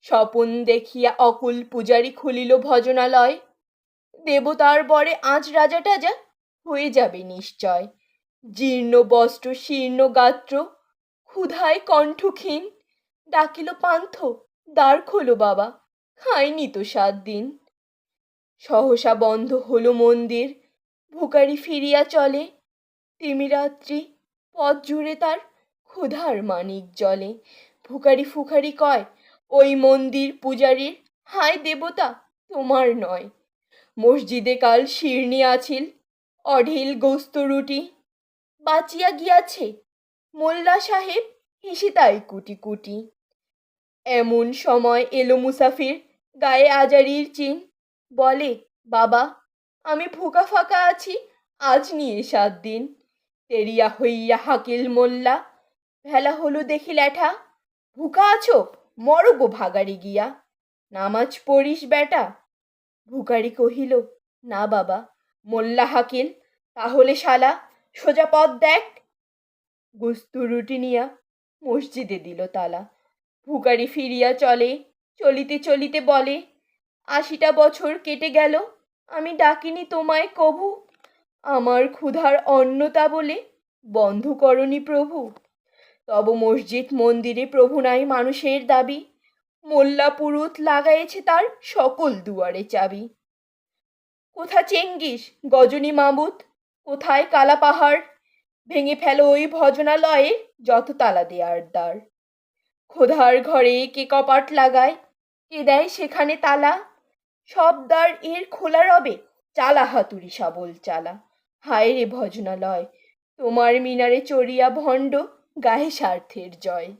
স্বপন দেখিয়া অকুল পূজারী খুলিল ভজনালয়। দেবতার বরে আজ রাজা টাজা হয়ে যাবে নিশ্চয়। জীর্ণ বস্ত্র, শীর্ণ গাত্র, ক্ষুধায় কণ্ঠক্ষীণ। ডাকিল পান্থ, দ্বার খোলো বাবা, খাইনি তো সাত দিন। সহসা বন্ধ হলো মন্দির, ভুকারি ফিরিয়া চলে। তিমিরাত্রি পথ জুড়ে তার ক্ষুধার মানিক জলে। ভুকারি ফুকারি কয় ওই মন্দির পূজারীর? হায় দেবতা, তোমার নয়। মসজিদে কাল শিরনি আছিল, অঢিল গোস্ত রুটি। বাঁচিয়া গিয়াছে, মোল্লা সাহেব হেসে তাই কুটি কুটি। এমন সময় এলো মুসাফির গায়ে আজারির চিন। বলে, বাবা, আমি ফুকা ফাঁকা আছি, আজ নিয়ে সাত দিন। তেরিয়া হইয়া হাকিল মোল্লা, ভেলা হলো দেখি ল্যাঠা। ভুকা আছো? মরো গো ভাগাড়ি গিয়া। নামাজ পড়িস বেটা ভুকারি কহিল, না বাবা, মোল্লা হাকিল, তাহলে শালা, সোজা পথ দেখ। গুস্তু রুটি নিয়া মসজিদে দিল তালা। ভুকারি ফিরিয়া চলে, চলিতে চলিতে বলে, আশিটা বছর কেটে গেল, আমি ডাকিনি তোমায় কভু। আমার ক্ষুধার অন্নতা বলে বন্ধ করনি প্রভু। তব মসজিদ মন্দিরে প্রভু নাই মানুষের দাবি। মোল্লা পুরুত লাগাইছে তার সকল দুয়ারে চাবি। কোথা চেঙ্গিস, গজনী মামুদ কোথায় কালা পাহাড়? ভেঙে ফেলো ওই ভজনালয়ে যত তালা দেয়ার দ্বার। খোধার ঘরে কে কপাট লাগায়, কে দেয় সেখানে তালা? সব দ্বার এর খোলা রবে, চালা হাতুড়ি শাবল চালা। হায় রে ভজনালয়, তোমার মিনারে চড়িয়া ভণ্ড গায়ে স্বার্থের জয়।